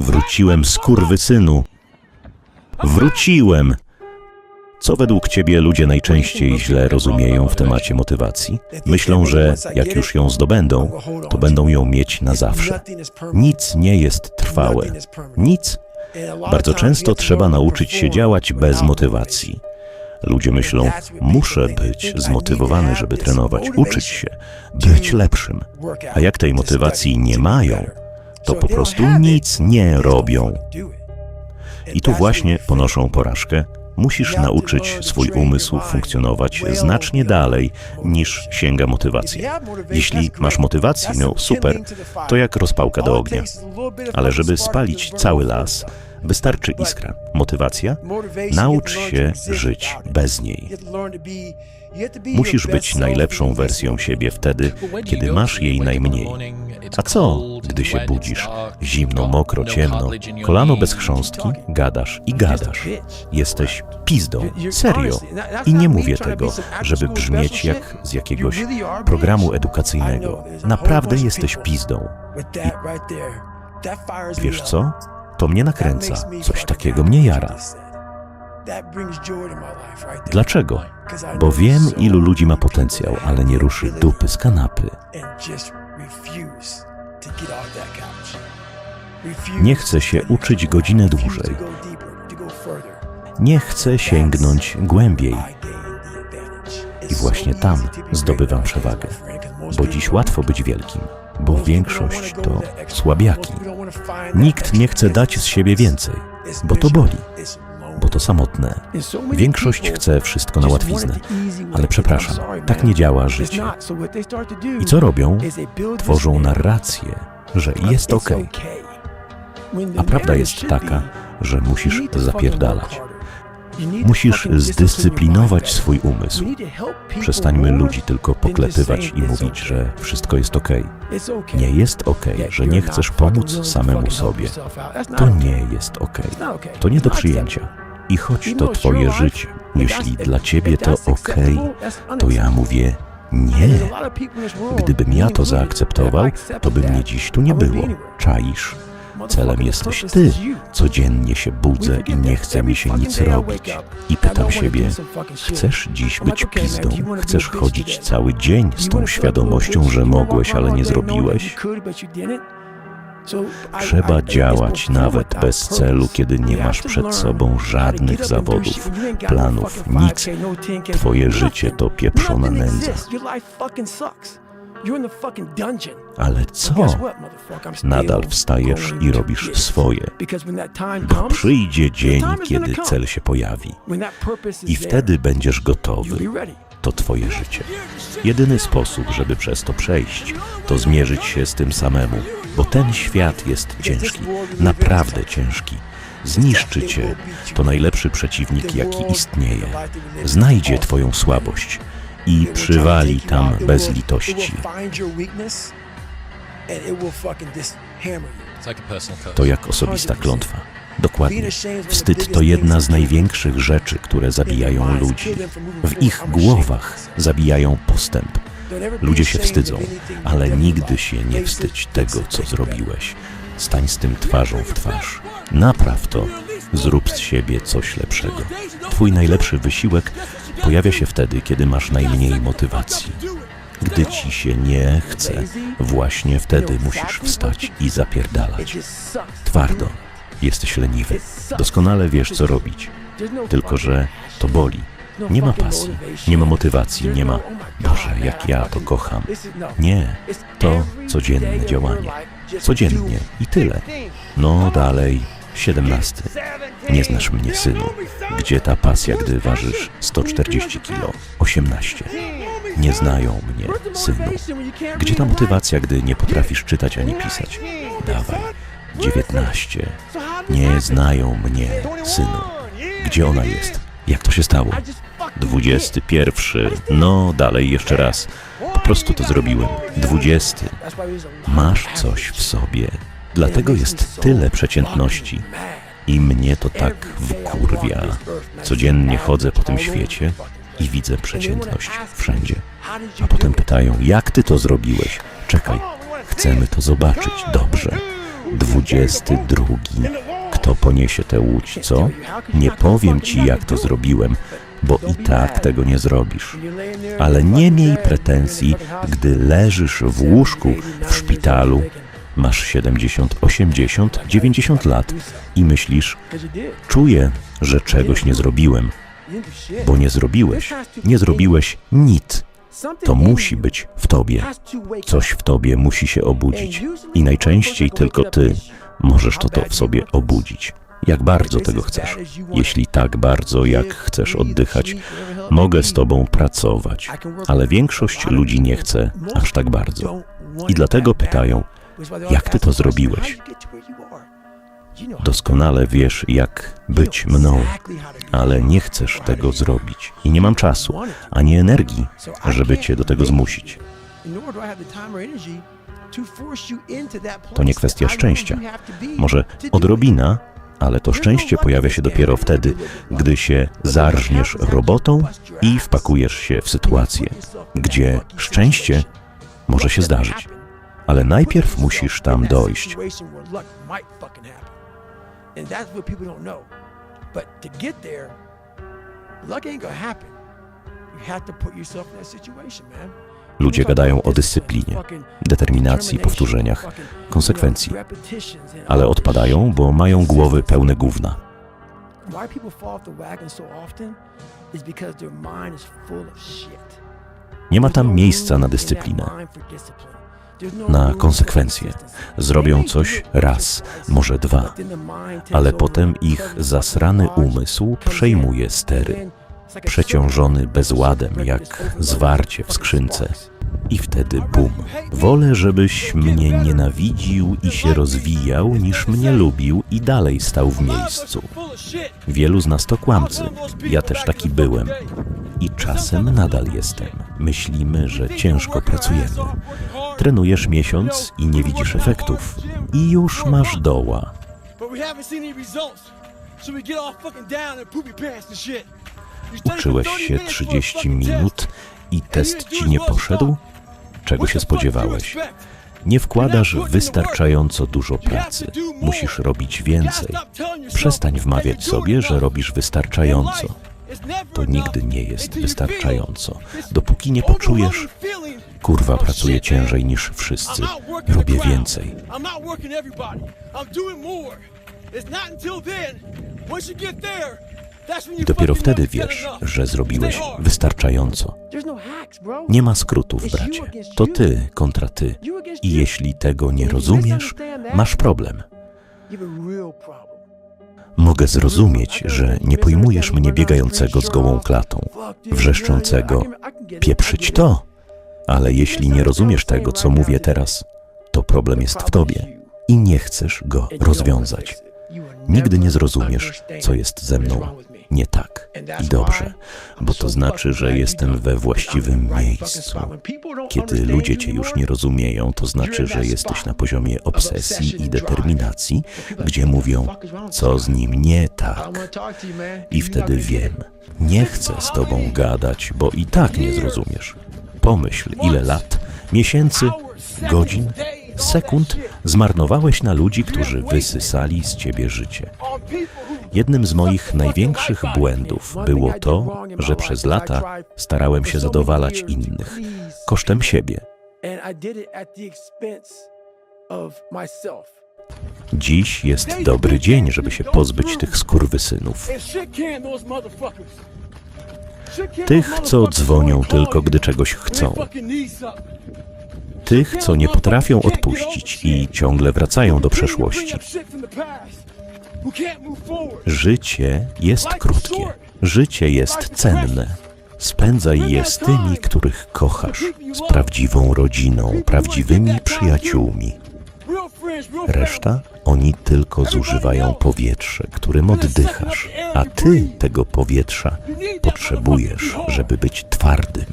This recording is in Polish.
Wróciłem, skurwysynu. Wróciłem. Co według ciebie ludzie najczęściej źle rozumieją w temacie motywacji? Myślą, że jak już ją zdobędą, to będą ją mieć na zawsze. Nic nie jest trwałe. Nic. Bardzo często trzeba nauczyć się działać bez motywacji. Ludzie myślą, muszę być zmotywowany, żeby trenować, uczyć się, być lepszym. A jak tej motywacji nie mają, to po prostu nic nie robią. I tu właśnie ponoszą porażkę. Musisz nauczyć swój umysł funkcjonować znacznie dalej niż sięga motywacji. Jeśli masz motywację, no super, to jak rozpałka do ognia. Ale żeby spalić cały las, wystarczy iskra. Motywacja? Naucz się żyć bez niej. Musisz być najlepszą wersją siebie wtedy, kiedy masz jej najmniej. A co, gdy się budzisz? Zimno, mokro, ciemno, kolano bez chrząstki, gadasz i gadasz. Jesteś pizdą. Serio. I nie mówię tego, żeby brzmieć jak z jakiegoś programu edukacyjnego. Naprawdę jesteś pizdą. Wiesz co? To mnie nakręca. Coś takiego mnie jara. Dlaczego? Bo wiem, ilu ludzi ma potencjał, ale nie ruszy dupy z kanapy. Nie chce się uczyć godzinę dłużej. Nie chce sięgnąć głębiej. I właśnie tam zdobywam przewagę. Bo dziś łatwo być wielkim, bo większość to słabiaki. Nikt nie chce dać z siebie więcej, bo to boli, bo to samotne. Większość chce wszystko na łatwiznę, ale przepraszam, tak nie działa życie. I co robią? Tworzą narrację, że jest ok. A prawda jest taka, że musisz zapierdalać. Musisz zdyscyplinować swój umysł. Przestańmy ludzi tylko poklepywać i mówić, że wszystko jest ok. Nie jest ok, że nie chcesz pomóc samemu sobie. To nie jest ok. To nie do przyjęcia. I choć to twoje życie, jeśli dla ciebie to ok, to ja mówię nie. Gdybym ja to zaakceptował, to by mnie dziś tu nie było. Czaisz? Celem jesteś ty. Codziennie się budzę i nie chce mi się nic robić. I pytam siebie, chcesz dziś być pizdą? Chcesz chodzić cały dzień z tą świadomością, że mogłeś, ale nie zrobiłeś? Trzeba działać nawet bez celu, kiedy nie masz przed sobą żadnych zawodów, planów, nic. Twoje życie to pieprzona nędza. Ale co? Nadal wstajesz i robisz swoje. Bo przyjdzie dzień, kiedy cel się pojawi. I wtedy będziesz gotowy. To twoje życie. Jedyny sposób, żeby przez to przejść, to zmierzyć się z tym samemu, bo ten świat jest ciężki, naprawdę ciężki. Zniszczy cię. To najlepszy przeciwnik, jaki istnieje. Znajdzie twoją słabość i przywali tam bez litości. To jak osobista klątwa. Dokładnie. Wstyd to jedna z największych rzeczy, które zabijają ludzi. W ich głowach zabijają postęp. Ludzie się wstydzą, ale nigdy się nie wstydź tego, co zrobiłeś. Stań z tym twarzą w twarz. Napraw to. Zrób z siebie coś lepszego. Twój najlepszy wysiłek pojawia się wtedy, kiedy masz najmniej motywacji. Gdy ci się nie chce, właśnie wtedy musisz wstać i zapierdalać. Twardo. Jesteś leniwy. Doskonale wiesz, co robić. Tylko, że to boli. Nie ma pasji, nie ma motywacji, nie ma Boże, jak ja to kocham. Nie, to codzienne działanie. Codziennie i tyle. No dalej, 17. Nie znasz mnie, synu. Gdzie ta pasja, gdy ważysz 140 kilo? 18. Nie znają mnie, synu. Gdzie ta motywacja, gdy nie potrafisz czytać ani pisać? Dawaj. 19. Nie znają mnie, synu. Gdzie ona jest? Jak to się stało? 21. No, dalej jeszcze raz. Po prostu to zrobiłem. 20. Masz coś w sobie. Dlatego jest tyle przeciętności. I mnie to tak wkurwia. Codziennie chodzę po tym świecie i widzę przeciętność wszędzie. A potem pytają, jak ty to zrobiłeś? Czekaj, chcemy to zobaczyć. Dobrze. dwudziesty drugi. Kto poniesie tę łódź, co? Nie powiem ci, jak to zrobiłem, bo i tak tego nie zrobisz. Ale nie miej pretensji, gdy leżysz w łóżku w szpitalu, masz 70, 80, 90 lat i myślisz, czuję, że czegoś nie zrobiłem, bo nie zrobiłeś, nie zrobiłeś nic. To musi być w tobie. Coś w tobie musi się obudzić i najczęściej tylko ty możesz to, to w sobie obudzić. Jak bardzo tego chcesz. Jeśli tak bardzo, jak chcesz oddychać, mogę z tobą pracować, ale większość ludzi nie chce aż tak bardzo. I dlatego pytają, jak ty to zrobiłeś? Doskonale wiesz, jak być mną, ale nie chcesz tego zrobić. I nie mam czasu, ani energii, żeby cię do tego zmusić. To nie kwestia szczęścia. Może odrobina, ale to szczęście pojawia się dopiero wtedy, gdy się zarżniesz robotą i wpakujesz się w sytuację, gdzie szczęście może się zdarzyć. Ale najpierw musisz tam dojść. Luck ain't gonna happen. You have to put yourself in that situation, man. Ludzie gadają o dyscyplinie, determinacji, powtórzeniach, konsekwencji, ale odpadają, bo mają głowy pełne gówna. Nie ma tam miejsca na dyscyplinę, na konsekwencje. Zrobią coś raz, może dwa, ale potem ich zasrany umysł przejmuje stery, przeciążony bezładem jak zwarcie w skrzynce. I wtedy bum. Wolę, żebyś mnie nienawidził i się rozwijał, niż mnie lubił i dalej stał w miejscu. Wielu z nas to kłamcy. Ja też taki byłem. I czasem nadal jestem. Myślimy, że ciężko pracujemy. Trenujesz miesiąc i nie widzisz efektów. I już masz doła. Uczyłeś się 30 minut i test ci nie poszedł? Czego się spodziewałeś? Nie wkładasz wystarczająco dużo pracy. Musisz robić więcej. Przestań wmawiać sobie, że robisz wystarczająco. To nigdy nie jest wystarczająco. Dopóki nie poczujesz, kurwa, pracuję ciężej niż wszyscy, robię więcej. I dopiero wtedy wiesz, że zrobiłeś wystarczająco. Nie ma skrótów, bracie. To ty kontra ty. I jeśli tego nie rozumiesz, masz problem. Mogę zrozumieć, że nie pojmujesz mnie biegającego z gołą klatą, wrzeszczącego. pieprzyć to, ale jeśli nie rozumiesz tego, co mówię teraz, to problem jest w tobie i nie chcesz go rozwiązać. Nigdy nie zrozumiesz, co jest ze mną nie tak. I dobrze, bo to znaczy, że jestem we właściwym miejscu. Kiedy ludzie cię już nie rozumieją, to znaczy, że jesteś na poziomie obsesji i determinacji, gdzie mówią, co z nim nie tak. I wtedy wiem, nie chcę z tobą gadać, bo i tak nie zrozumiesz. Pomyśl, ile lat, miesięcy, godzin, sekund zmarnowałeś na ludzi, którzy wysysali z ciebie życie. Jednym z moich największych błędów było to, że przez lata starałem się zadowalać innych kosztem siebie. Dziś jest dobry dzień, żeby się pozbyć tych skurwysynów. Tych, co dzwonią tylko gdy czegoś chcą. Tych, co nie potrafią odpuścić i ciągle wracają do przeszłości. Życie jest krótkie. Życie jest cenne. Spędzaj je z tymi, których kochasz, z prawdziwą rodziną, prawdziwymi przyjaciółmi. Reszta oni tylko zużywają powietrze, którym oddychasz, a ty tego powietrza potrzebujesz, żeby być twardym.